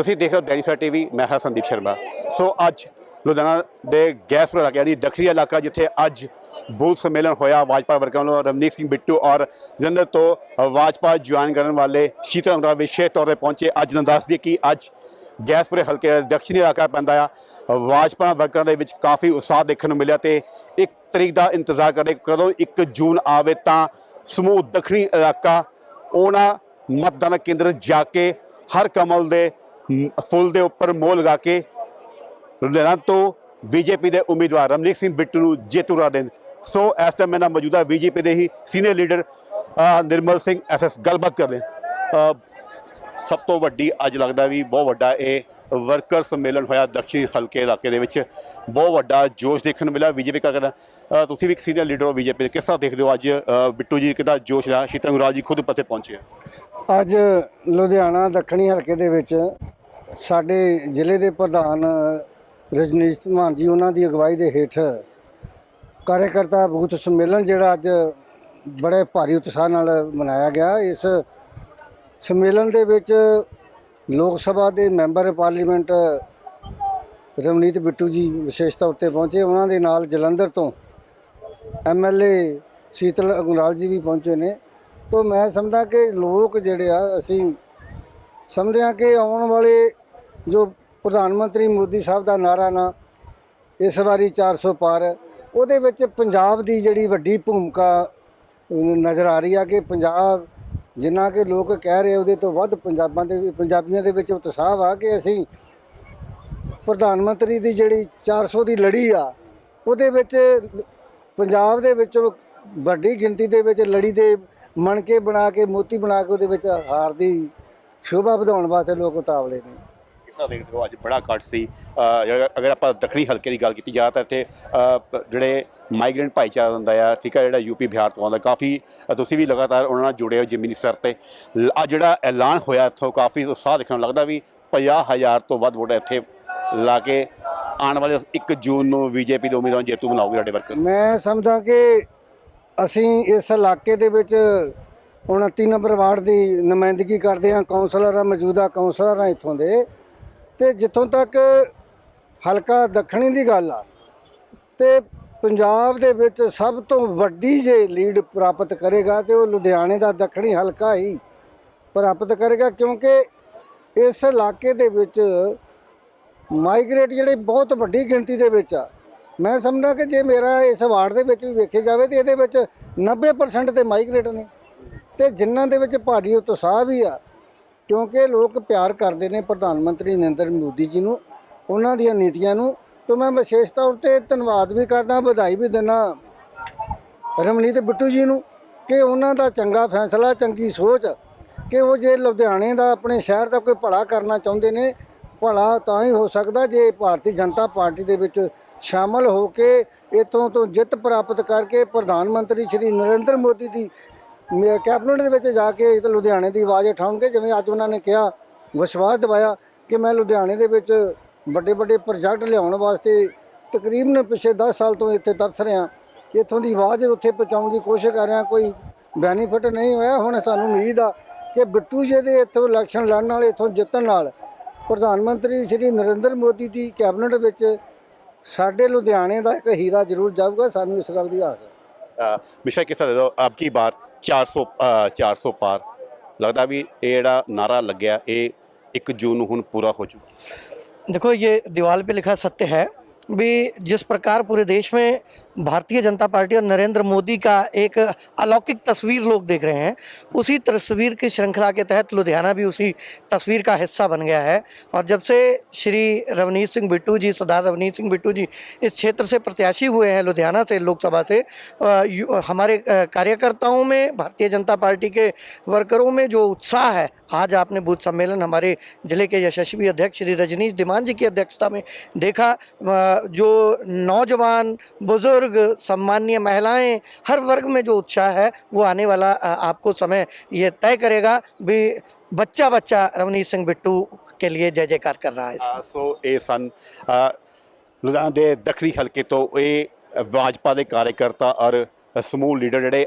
ਤੁਸੀਂ ਦੇਖ ਰਹੇ ਹੋ ਦੈਨਿਕ ਸਵੇਰਾ ਟੀਵੀ, ਮੈਂ ਹਾਂ ਸੰਦੀਪ ਸ਼ਰਮਾ। ਸੋ ਅੱਜ ਲੁਧਿਆਣਾ ਦੇ ਗੈਸਪੁਰ ਇਲਾਕੇ, ਯਾਨੀ ਦੱਖਣੀ ਇਲਾਕਾ, ਜਿੱਥੇ ਅੱਜ ਬੂਥ ਸੰਮੇਲਨ ਹੋਇਆ ਵਾਜਪਾ ਵਰਕਰਾਂ ਵੱਲੋਂ ਰਮਨੀਤ ਸਿੰਘ ਬਿੱਟੂ ਔਰ ਜਲੰਧਰ ਤੋਂ ਵਾਜਪਾ ਜੁਆਇਨ ਕਰਨ ਵਾਲੇ ਸ਼ੀਤਲ ਅੰਗਰਾ ਵਿਸ਼ੇਸ਼ ਤੌਰ ਤੇ ਪਹੁੰਚੇ। ਅੱਜ ਨੂੰ ਦੱਸ ਦਈਏ ਕਿ ਅੱਜ ਗੈਸਪੁਰੇ ਹਲਕੇ ਦਾ ਦક્ષਿਣੀ ਇਲਾਕਾ ਪੈਂਦਾ ਆ। ਵਾਜਪਾ ਵਰਕਰਾਂ ਦੇ ਵਿੱਚ ਕਾਫੀ ਉਤਸ਼ਾਹ ਦੇਖਣ ਨੂੰ ਮਿਲਿਆ ਤੇ ਇੱਕ ਤਰੀਕ ਦਾ ਇੰਤਜ਼ਾਰ ਕਰਦੇ ਕਦੋਂ 1 ਜੂਨ ਆਵੇ ਤਾਂ ਸਮੂਹ ਦੱਖਣੀ ਇਲਾਕਾ, ਉਹਨਾਂ ਮਤਦਾਨ ਕੇਂਦਰ ਜਾ ਕੇ ਹਰ ਕਮਲ ਦੇ ਫੁੱਲ ਦੇ ਉੱਪਰ ਮੋਹ ਲਗਾ ਕੇ ਲੁਧਿਆਣਾ ਤੋਂ ਬੀਜੇਪੀ ਦੇ ਉਮੀਦਵਾਰ ਰਮਨੀਤ ਸਿੰਘ ਬਿੱਟੂ ਨੂੰ ਜੇਤੂ ਰਾ ਦੇਣ। ਸੋ ਇਸ ਟਾਈਮ ਮੈਂ ਮੌਜੂਦਾ ਬੀਜੇਪੀ ਦੇ ਹੀ ਸੀਨੀਅਰ ਲੀਡਰ ਨਿਰਮਲ ਸਿੰਘ ਐਸਐਸ ਗੱਲਬਾਤ ਕਰਦੇ ਸਭ ਤੋਂ ਵੱਡੀ ਅੱਜ ਲੱਗਦਾ ਵੀ ਬਹੁਤ ਵੱਡਾ ਇਹ ਵਰਕਰ ਸੰਮੇਲਨ ਹੋਇਆ ਦਕਸ਼ਿਣ ਹਲਕੇ ਇਲਾਕੇ ਦੇ ਵਿੱਚ। ਬਹੁਤ ਵੱਡਾ ਜੋਸ਼ ਦੇਖਣ ਨੂੰ ਮਿਲਿਆ ਬੀਜੇਪੀ ਕਾ ਕਹਿੰਦਾ। ਤੁਸੀਂ ਵੀ ਇੱਕ ਸੀਨੀਅਰ ਲੀਡਰ ਹੋ ਬੀਜੇਪੀ ਦੇ ਕਿਸ ਤਰ੍ਹਾਂ ਦੇਖਦੇ ਹੋ ਅੱਜ ਬਿੱਟੂ ਜੀ ਕਿਦਾ ਜੋਸ਼ ਰਿਹਾ? ਸ਼ੀਤਲ ਗੁਰਾਜ ਜੀ ਖੁਦ ਪਤੇ ਪਹੁੰਚੇ ਅੱਜ ਲੁਧਿਆਣਾ ਦੱਖਣੀ ਹਲਕੇ ਦੇ ਵਿੱਚ ਸਾਡੇ ਜ਼ਿਲ੍ਹੇ ਦੇ ਪ੍ਰਧਾਨ ਰਜਨੀਸ਼ ਧਮਾਨ ਜੀ, ਉਹਨਾਂ ਦੀ ਅਗਵਾਈ ਦੇ ਹੇਠ ਕਾਰਜਕਰਤਾ ਬੂਥ ਸੰਮੇਲਨ ਜਿਹੜਾ ਅੱਜ ਬੜੇ ਭਾਰੀ ਉਤਸ਼ਾਹ ਨਾਲ ਮਨਾਇਆ ਗਿਆ। ਇਸ ਸੰਮੇਲਨ ਦੇ ਵਿੱਚ ਲੋਕ ਸਭਾ ਦੇ ਮੈਂਬਰ ਪਾਰਲੀਮੈਂਟ ਰਮਨੀਤ ਬਿੱਟੂ ਜੀ ਵਿਸ਼ੇਸ਼ ਤੌਰ ਤੇ ਪਹੁੰਚੇ। ਉਹਨਾਂ ਦੇ ਨਾਲ ਜਲੰਧਰ ਤੋਂ ਐਮਐਲਏ ਸੀਤਲ ਅਗੁਰਾਲ ਜੀ ਵੀ ਪਹੁੰਚੇ ਨੇ। ਤੋਂ ਮੈਂ ਸਮਝਦਾ ਕਿ ਲੋਕ ਜਿਹੜੇ ਆ, ਅਸੀਂ ਸਮਝਦੇ ਹਾਂ ਕਿ ਆਉਣ ਵਾਲੇ ਜੋ ਪ੍ਰਧਾਨ ਮੰਤਰੀ ਮੋਦੀ ਸਾਹਿਬ ਦਾ ਨਾਰਾ ਨਾ ਇਸ ਵਾਰੀ 400 ਪਾਰ, ਉਹਦੇ ਵਿੱਚ ਪੰਜਾਬ ਦੀ ਜਿਹੜੀ ਵੱਡੀ ਭੂਮਿਕਾ ਨਜ਼ਰ ਆ ਰਹੀ ਆ ਕਿ ਪੰਜਾਬ, ਜਿੰਨਾ ਕਿ ਲੋਕ ਕਹਿ ਰਹੇ ਉਹਦੇ ਤੋਂ ਵੱਧ ਪੰਜਾਬਾਂ ਦੇ, ਪੰਜਾਬੀਆਂ ਦੇ ਵਿੱਚ ਉਤਸ਼ਾਹ ਆ ਕਿ ਅਸੀਂ ਪ੍ਰਧਾਨ ਮੰਤਰੀ ਦੀ ਜਿਹੜੀ 400 ਦੀ ਲੜੀ ਆ, ਉਹਦੇ ਵਿੱਚ ਪੰਜਾਬ ਦੇ ਵਿੱਚ ਵੱਡੀ ਗਿਣਤੀ ਦੇ ਵਿੱਚ ਲੜੀ ਦੇ ਮਣਕੇ ਬਣਾ ਕੇ, ਮੋਤੀ ਬਣਾ ਕੇ ਉਹਦੇ ਵਿੱਚ ਹਾਰ ਦੀ ਸ਼ੋਭਾ ਵਧਾਉਣ ਵਾਸਤੇ ਲੋਕ ਉਤਾਵਲੇ ਨੇ। ਕਿਸ ਦੇਖਦੇ ਹੋ, ਅੱਜ ਬੜਾ ਘੱਟ ਸੀ। ਅਗਰ ਆਪਾਂ ਦੱਖਣੀ ਹਲਕੇ ਦੀ ਗੱਲ ਕੀਤੀ ਜਾ ਇੱਥੇ ਜਿਹੜੇ ਮਾਈਗ੍ਰੈਂਟ ਭਾਈਚਾਰਾ ਹੁੰਦਾ ਆ, ਠੀਕ ਹੈ ਜਿਹੜਾ ਯੂਪੀ ਬਿਹਾਰ ਤੋਂ ਆਉਂਦਾ, ਕਾਫੀ ਤੁਸੀਂ ਵੀ ਲਗਾਤਾਰ ਉਹਨਾਂ ਨਾਲ ਜੁੜੇ ਹੋ ਜ਼ਮੀਨੀ ਸਤਰ ਤੇ। ਆ ਜਿਹੜਾ ਐਲਾਨ ਹੋਇਆ ਇੱਥੋਂ ਕਾਫੀ ਉਤਸ਼ਾਹ ਦੇਖਣ ਨੂੰ ਲੱਗਦਾ ਵੀ 50000 ਤੋਂ ਵੱਧ ਵੋਟ ਇੱਥੇ ਲਾ ਕੇ ਆਉਣ ਵਾਲੇ 1 ਜੂਨ ਨੂੰ ਬੀਜੇਪੀ ਦੇ ਉਮੀਦਵਾਰ ਜੇਤੂ ਬਣਾਓਗੇ ਸਾਡੇ ਵਰਕਰ? ਮੈਂ ਸਮਝਦਾ ਕਿ ਅਸੀਂ ਇਸ ਇਲਾਕੇ ਦੇ ਵਿੱਚ 29 ਨੰਬਰ ਵਾਰਡ ਦੀ ਨੁਮਾਇੰਦਗੀ ਕਰਦੇ ਹਾਂ ਕਾਉਂਸਲਰ ਆ, ਮੌਜੂਦਾ ਕਾਉਂਸਲਰ ਆ ਇੱਥੋਂ ਦੇ। ਤੇ ਜਿੱਥੋਂ ਤੱਕ ਹਲਕਾ ਦੱਖਣੀ ਦੀ ਗੱਲ ਆ, ਤੇ ਪੰਜਾਬ ਦੇ ਵਿੱਚ ਸਭ ਤੋਂ ਵੱਡੀ ਜੇ ਲੀਡ ਪ੍ਰਾਪਤ ਕਰੇਗਾ ਤੇ ਉਹ ਲੁਧਿਆਣੇ ਦਾ ਦੱਖਣੀ ਹਲਕਾ ਹੀ ਪ੍ਰਾਪਤ ਕਰੇਗਾ, ਕਿਉਂਕਿ ਇਸ ਇਲਾਕੇ ਦੇ ਵਿੱਚ ਮਾਈਗ੍ਰੇਟ ਜਿਹੜੇ ਬਹੁਤ ਵੱਡੀ ਗਿਣਤੀ ਦੇ ਵਿੱਚ ਆ। ਮੈਂ ਸਮਝਦਾ ਕਿ ਜੇ ਮੇਰਾ ਇਸ ਵਾਰਡ ਦੇ ਵਿੱਚ ਵੀ ਵੇਖਿਆ ਜਾਵੇ ਤੇ ਇਹਦੇ ਵਿੱਚ 90% ਤੇ ਮਾਈਗ੍ਰੇਟ ਨੇ, ਤੇ ਜਿਨ੍ਹਾਂ ਦੇ ਵਿੱਚ ਭਾਰੀ ਉਤਸ਼ਾਹ ਵੀ ਆ ਕਿਉਂਕਿ ਲੋਕ ਪਿਆਰ ਕਰਦੇ ਨੇ ਪ੍ਰਧਾਨ ਮੰਤਰੀ ਨਰਿੰਦਰ ਮੋਦੀ ਜੀ ਨੂੰ, ਉਹਨਾਂ ਦੀਆਂ ਨੀਤੀਆਂ ਨੂੰ। ਤੋਂ ਮੈਂ ਵਿਸ਼ੇਸ਼ ਤੌਰ ਤੇ ਧੰਨਵਾਦ ਵੀ ਕਰਦਾ, ਵਧਾਈ ਵੀ ਦਿੰਦਾ ਰਮਨੀਤ ਬਿੱਟੂ ਜੀ ਨੂੰ ਕਿ ਉਹਨਾਂ ਦਾ ਚੰਗਾ ਫੈਸਲਾ, ਚੰਗੀ ਸੋਚ ਕਿ ਉਹ ਜੇ ਲੁਧਿਆਣੇ ਦਾ ਆਪਣੇ ਸ਼ਹਿਰ ਦਾ ਕੋਈ ਭਲਾ ਕਰਨਾ ਚਾਹੁੰਦੇ ਨੇ, ਭਲਾ ਤਾਂ ਹੀ ਹੋ ਸਕਦਾ ਜੇ ਭਾਰਤੀ ਜਨਤਾ ਪਾਰਟੀ ਦੇ ਵਿੱਚ ਸ਼ਾਮਲ ਹੋ ਕੇ ਇਥੋਂ ਤੋਂ ਜਿੱਤ ਪ੍ਰਾਪਤ ਕਰਕੇ ਪ੍ਰਧਾਨ ਮੰਤਰੀ ਸ਼੍ਰੀ ਨਰਿੰਦਰ ਮੋਦੀ ਦੀ ਕੈਬਨਿਟ ਦੇ ਵਿੱਚ ਜਾ ਕੇ ਤੇ ਲੁਧਿਆਣੇ ਦੀ ਆਵਾਜ਼ ਉਠਾਉਣਗੇ, ਜਿਵੇਂ ਅੱਜ ਉਹਨਾਂ ਨੇ ਕਿਹਾ, ਵਿਸ਼ਵਾਸ ਦਿਵਾਇਆ ਕਿ ਮੈਂ ਲੁਧਿਆਣੇ ਦੇ ਵਿੱਚ ਵੱਡੇ ਵੱਡੇ ਪ੍ਰੋਜੈਕਟ ਲਿਆਉਣ ਵਾਸਤੇ ਤਕਰੀਬਨ ਪਿਛੇ 10 ਸਾਲ ਤੋਂ ਇੱਥੇ ਤਰਸ ਰਿਹਾ। ਇੱਥੋਂ ਦੀ ਆਵਾਜ਼ ਉੱਥੇ ਪਹੁੰਚਾਉਣ ਦੀ ਕੋਸ਼ਿਸ਼ ਕਰ ਰਿਹਾ, ਕੋਈ ਬੈਨੀਫਿਟ ਨਹੀਂ ਹੋਇਆ। ਹੁਣ ਸਾਨੂੰ ਉਮੀਦ ਆ ਕਿ ਬਿੱਟੂ ਜੀ ਦੇ ਇੱਥੋਂ ਇਲੈਕਸ਼ਨ ਲੜਨ ਨਾਲ, ਇੱਥੋਂ ਜਿੱਤਣ ਨਾਲ ਪ੍ਰਧਾਨ ਮੰਤਰੀ ਸ਼੍ਰੀ ਨਰਿੰਦਰ ਮੋਦੀ ਦੀ ਕੈਬਨਿਟ ਵਿੱਚ ਸਾਡੇ ਲੁਧਿਆਣੇ ਦਾ ਇੱਕ ਹੀਰਾ ਜ਼ਰੂਰ ਜਾਊਗਾ। ਸਾਨੂੰ ਇਸ ਗੱਲ ਦੀ ਆਸ ਹੈ ਮਿਸ਼ਾ ਕਿਸ ਦੇ ਦੋ ਆਪਕੀ ਬਾਰ 400 ਅ, 400 ਪਾਰ ਲੱਗਦਾ ਵੀ ਇਹ ਜਿਹੜਾ ਨਾਰਾ ਲੱਗਿਆ ਇਹ 1 ਜੂਨ ਨੂੰ ਹੁਣ ਪੂਰਾ ਹੋ ਚੁੱਕਾ देखो ये दीवार पे लिखा सत्य है भी जिस प्रकार पूरे देश में भारतीय जनता पार्टी और नरेंद्र मोदी का एक अलौकिक तस्वीर लोग देख रहे हैं। उसी तस्वीर की श्रृंखला के तहत लुधियाना भी उसी तस्वीर का हिस्सा बन गया है। और जब से श्री रवनीत सिंह बिट्टू जी, सरदार रवनीत सिंह बिट्टू जी इस क्षेत्र से प्रत्याशी हुए हैं, लुधियाना से लोकसभा से हमारे कार्यकर्ताओं में, भारतीय जनता पार्टी के वर्करों में जो उत्साह है, आज आपने बूथ सम्मेलन हमारे ज़िले के यशस्वी अध्यक्ष श्री रजनीश दिमान जी की अध्यक्षता में देखा। जो नौजवान, बुज़ुर्ग सम्मानीय महिलाएं हर वर्ग में जो उत्साह है वो आने वाला अ, आपको समय ये तय करेगा भी बच्चा बच्चा रवनीत सिंह बिट्टू के लिए जय जयकार कर रहा है इस ਅ, ਸੋ ਇਹ ਸਨ ਅ, ਲੁਧਿਆਣਾ ਦੇ ਦੱਖਣੀ ਹਲਕੇ ਤੋਂ ਇਹ ਭਾਜਪਾ ਦੇ ਕਾਰਜਕਰਤਾ ਔਰ ਸਮੂਹ ਲੀਡਰ ਜਿਹੜੇ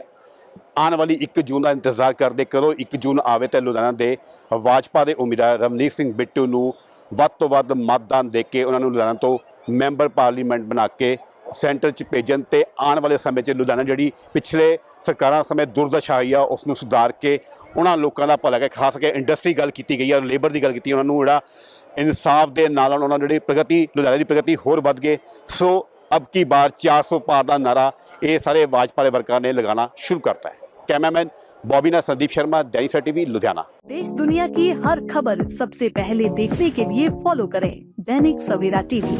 ਆਉਣ ਵਾਲੀ 1 ਜੂਨ ਦਾ ਇੰਤਜ਼ਾਰ ਕਰਦੇ ਕਰੋ 1 ਜੂਨ ਆਵੇ ਤੇ ਲੁਧਿਆਣਾ ਦੇ ਭਾਜਪਾ ਦੇ ਉਮੀਦਵਾਰ ਰਮਨੀਤ ਸਿੰਘ ਬਿੱਟੂ ਨੂੰ ਵੱਧ ਤੋਂ ਵੱਧ ਮਤਦਾਨ ਦੇ ਕੇ ਉਹਨਾਂ ਨੂੰ ਲੁਧਿਆਣਾ ਤੋਂ ਮੈਂਬਰ ਪਾਰਲੀਮੈਂਟ ਬਣਾ ਕੇ ਸੈਂਟਰ 'ਚ ਭੇਜਣ ਤੇ ਆਉਣ ਵਾਲੇ ਸਮੇਂ 'ਚ ਲੁਧਿਆਣਾ ਜਿਹੜੀ ਪਿਛਲੇ ਸਰਕਾਰਾਂ ਸਮੇਂ ਦੁਰਦਸ਼ਾ ਆਈ ਆ ਉਸ ਨੂੰ ਸੁਧਾਰ ਕੇ ਉਹਨਾਂ ਲੋਕਾਂ ਦਾ ਭਲਾ ਕੇ ਖਾਸ ਕਰਕੇ ਇੰਡਸਟਰੀ ਗੱਲ ਕੀਤੀ ਗਈ ਆ ਲੇਬਰ ਦੀ ਗੱਲ ਕੀਤੀ ਉਹਨਾਂ ਨੂੰ ਜਿਹੜਾ ਇਨਸਾਫ ਦੇ ਨਾਲ ਨਾਲ ਉਹਨਾਂ ਦੀ ਜਿਹੜੀ ਪ੍ਰਗਤੀ ਲੁਧਿਆਣਾ ਦੀ ਪ੍ਰਗਤੀ ਹੋਰ ਵੱਧ ਗਏ ਸੋ ਅਬ ਕੀ ਬਾਰ 400 ਪਾਰ ਦਾ ਨਾਰਾ ਇਹ ਸਾਰੇ ਭਾਜਪਾ ਦੇ ਵਰਕਰਾਂ ਨੇ ਲਗਾਉਣਾ ਸ਼ੁਰੂ ਕਰਤਾ ਹੈ कैमरामैन बॉबीना संदीप शर्मा दैनिक टीवी लुधियाना देश दुनिया की हर खबर सबसे पहले देखने के लिए फॉलो करें दैनिक सवेरा टीवी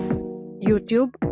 यूट्यूब